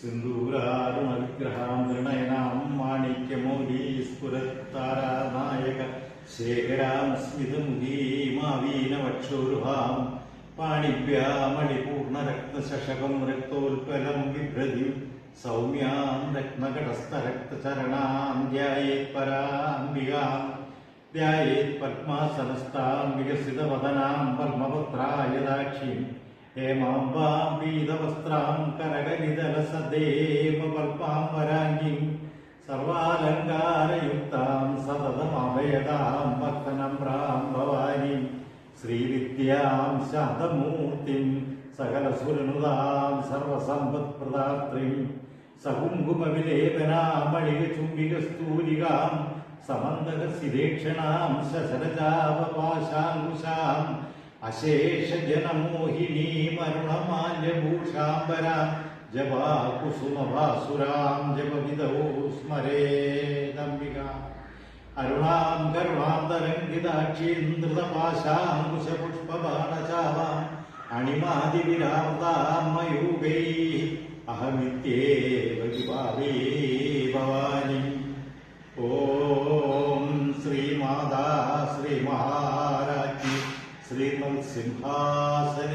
സിന്ദൂരാരുണവിഗ്രഹാം ത്രിണയനാം മാണിക്യമൗലീ സ്ഫുരത്താരാനായക ശേഖരാം സ്മിതമുഖീമാവീനവക്ഷോരുഹാം പാണിഭ്യാമണിപൂർണരക്തശകം രക്തോൽപ്പലം വിഭ്രതി സൗമ്യാം രത്നകടസ്ഥരക്തചരണാം ധ്യായേത് പരാംബികാം ധ്യായേത് പത്മാസനസ്ഥാം വികസിതവദനാം പത്മപത്രായദാക്ഷിം ഹേമാംബാം പീതവസ്ത്രാം കരകലിതലസദേവകൽപ്പാം വരാംഗിം സർവാലങ്കാരയുക്താം സതതമഭയതാം ഭക്തനമ്രാം Bhavani ശ്രീവിദ്യാം ശാന്തമൂർത്തിം സകലസുരനുതാം സർവസമ്പത്പ്രദാത്രിം സകുങ്കുമവിലേപനാമണികചുംബികസ്തൂലികാം സമന്തകസിരേക്ഷണാം ശശരജാവപാശാങ്കുശാം അശേഷജനമോഹിനീമരുണമാല്യഭൂഷാംബരാം ജപാകുസുമഭാസുരാം ജപവിധോ സ്മരേദംബിക അരുണാം കരുണാം തരംഗിതാക്ഷീന്ദ്രപാശാങ്കുശപുഷ്പബാണചാവാം അണിമാതിവിരാമതാം മയൂഗൈ അഹമിത്യേവ വിഭാവേ Bhavani. Om Shri Mata ശ്രീമഹാരാജ്ഞി ശ്രീമത്സിംഹാസനേശ്വരി